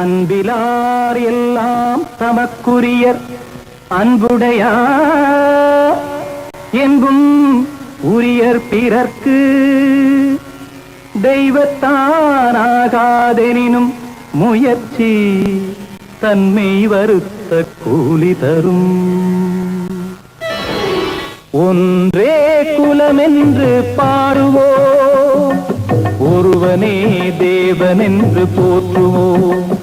அன்பிலார் எல்லாம் தமக்குரியர் அன்புடையார் என்பும் உரியர் பிறர்க்கு. தெய்வத்தானாகாதெனினும் முயற்சி தன்மை வருத்த கூலி தரும். ஒன்றே குலமென்று பாடுவோம் ஒருவனே தேவனென்று போற்றுவோம்